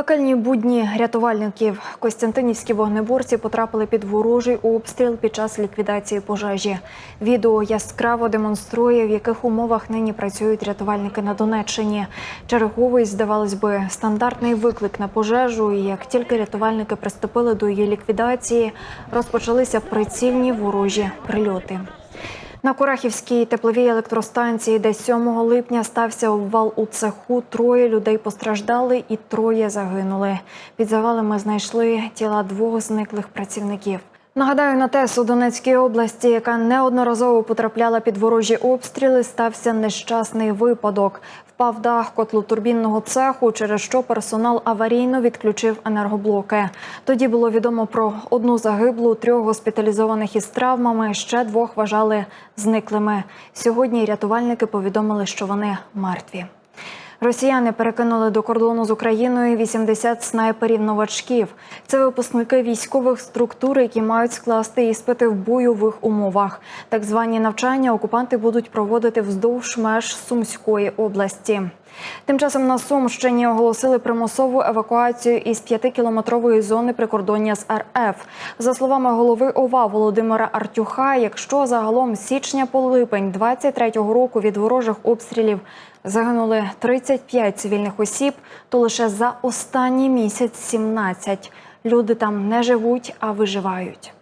Пекельні будні рятувальників Костянтинівські вогнеборці потрапили під ворожий обстріл під час ліквідації пожежі. Відео яскраво демонструє, в яких умовах нині працюють рятувальники на Донеччині. Черговий, здавалось би, стандартний виклик на пожежу. І як тільки рятувальники приступили до її ліквідації, розпочалися прицільні ворожі прильоти. На Курахівській тепловій електростанції, де 7 липня стався обвал у цеху, троє людей постраждали і троє загинули. Під завалами знайшли тіла двох зниклих працівників. Нагадаю, на ТЕС у Донецькій області, яка неодноразово потрапляла під ворожі обстріли, стався нещасний випадок. Впав дах котлотурбінного цеху, через що персонал аварійно відключив енергоблоки. Тоді було відомо про одну загиблу, трьох госпіталізованих із травмами. Ще двох вважали зниклими. Сьогодні рятувальники повідомили, що вони мертві. Росіяни перекинули до кордону з Україною 80 снайперів-новачків. Це випускники військових структур, які мають скласти іспити в бойових умовах. Так звані навчання окупанти будуть проводити вздовж меж Сумської області. Тим часом на Сумщині оголосили примусову евакуацію із п'ятикілометрової зони прикордоння з РФ. За словами голови ОВА Володимира Артюха, якщо загалом січня по липень 23-го року від ворожих обстрілів загинули 35 цивільних осіб, то лише за останній місяць 17. Люди там не живуть, а виживають.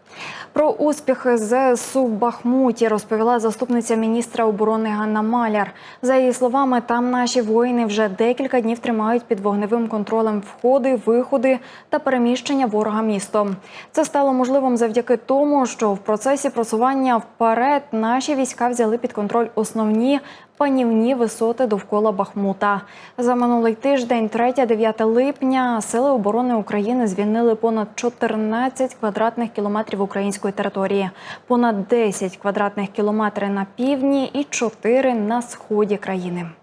Про успіхи ЗСУ в Бахмуті розповіла заступниця міністра оборони Ганна Маляр. За її словами, там наші воїни вже декілька днів тримають під вогневим контролем входи, виходи та переміщення ворога містом. Це стало можливим завдяки тому, що в процесі просування вперед наші війська взяли під контроль основні панівні висоти довкола Бахмута. За минулий тиждень, 3-9 липня, сили оборони України звільнили понад 14 квадратних кілометрів української території, понад 10 квадратних кілометрів на півдні і 4 на сході країни.